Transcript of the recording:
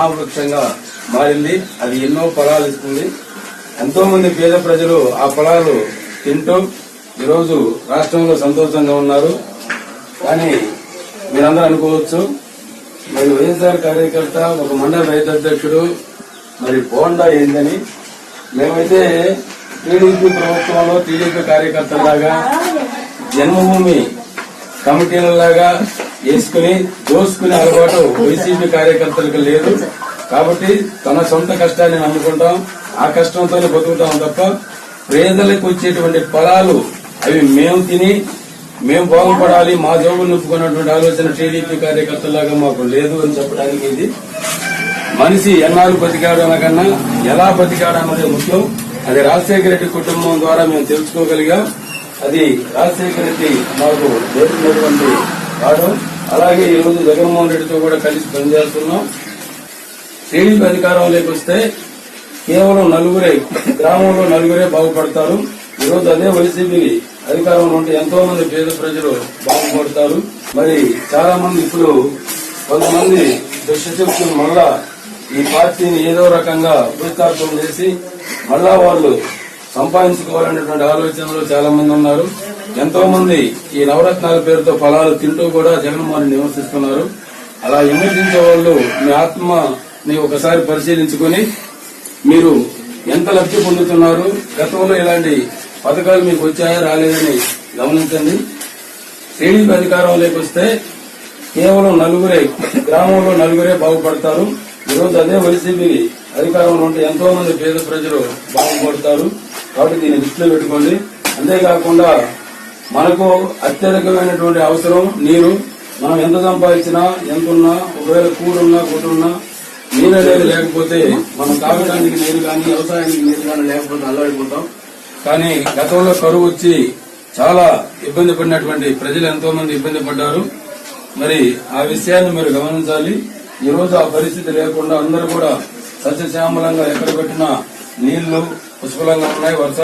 మహావృక్షంగా మారింది. అది ఎన్నో ఫలాలు ఇస్తుంది. ఎంతో మంది పేద ప్రజలు ఆ ఫలాలు తింటూ ఈరోజు రాష్ట్రంలో సంతోషంగా ఉన్నారు. కానీ మీరందరూ అనుకోవచ్చు మరి వైఎస్ఆర్ కార్యకర్త ఒక మండల రైతు అధ్యక్షుడు మరి బోండా ఏందని. మేమైతే టీడీపీ ప్రభుత్వంలో టీడీపీ కార్యకర్తలాగా జన్మభూమి కమిటీలలాగా వేసుకుని దోసుకునే అలవాటు వైసీపీ కార్యకర్తలకు లేదు. కాబట్టి తన సొంత కష్టాన్ని నమ్ముకుంటాం ఆ కష్టంతోనే బతుకుతాం తప్ప పేదలకు వచ్చేటువంటి ఫలాలు అవి మేము తిని మేము బాగుపడాలి మా జోబులు నింపుకున్నటువంటి ఆలోచన టీడీపీ కార్యకర్తలాగా మాకు లేదు అని చెప్పడానికి ఇది. మనిషి ఎన్నాళ్ళు బతికాడు అనకన్నా ఎలా బతికాడు అన్నది ముఖ్యం. అది రాజశేఖర రెడ్డి కుటుంబం ద్వారా మేము తెలుసుకోగలిగాం. అది రాజశేఖర రెడ్డి మాకు జరుగుతున్నటువంటి రావడం. అలాగే ఈ రోజు జగన్మోహన్ రెడ్డితో కూడా కలిసి పనిచేస్తున్నాం. టీడీపీ అధికారంలోకి వస్తే కేవలం నలుగురే గ్రామంలో నలుగురే బాగుపడతారు. ఈ రోజు అదే వైసీపీ అధికారంలో ఉంటే ఎంతో మంది పేద ప్రజలు బాగుపడతారు. మరి చాలా మంది ఇప్పుడు కొంతమంది దుష్టశక్తులు మళ్ళా ఈ పార్టీని ఏదో రకంగా భూస్థాపన చేసి మళ్ళా వాళ్ళు సంపాదించుకోవాలనేటువంటి ఆలోచనలో చాలా మంది ఉన్నారు. ఎంతో మంది ఈ నవరత్నాల పేరుతో ఫలాలు తింటూ కూడా జగన్మోహన్ నివసిస్తున్నారు. అలా విమర్శించే వాళ్ళు మీ ఆత్మని ఒకసారి పరిశీలించుకొని మీరు ఎంత లబ్ధి పొందుతున్నారు? గతంలో ఇలాంటి పథకాలు మీకు వచ్చాయా రాలేదని గమనించండి. టీడీపీ అధికారంలోకి వస్తే కేవలం నలుగురే గ్రామంలో నలుగురే బాగుపడతారు. ఈరోజు అదే వైసీపీ అధికారంలో ఉంటే ఎంతో మంది పేద ప్రజలు బాగుపడతారు. కాబట్టి దీన్ని దృష్టిలో పెట్టుకోండి. అంతేకాకుండా మనకు అత్యధికమైనటువంటి అవసరం నీరు. మనం ఎంత సంపాదించినా ఎంత ఉన్నా ఒకవేళ కూడున్నా గుడ్డున్నా నీరు అనేది లేకపోతే మనం తాగడానికి నీరు కానీ వ్యవసాయానికి నీరు కానీ లేకపోతే అల్లాడిపోతాం. కానీ గతంలో కరువు వచ్చి చాలా ఇబ్బంది పడినటువంటి ప్రజలు ఎంతో మంది ఇబ్బంది పడ్డారు. మరి ఆ విషయాన్ని మీరు గమనించాలి. ఈ రోజు ఆ పరిస్థితి లేకుండా అందరూ కూడా సస్యశ్యామలంగా ఎక్కడ పెట్టినా నీళ్ళు పుష్కలంగా ఉన్నాయి. వర్షాలు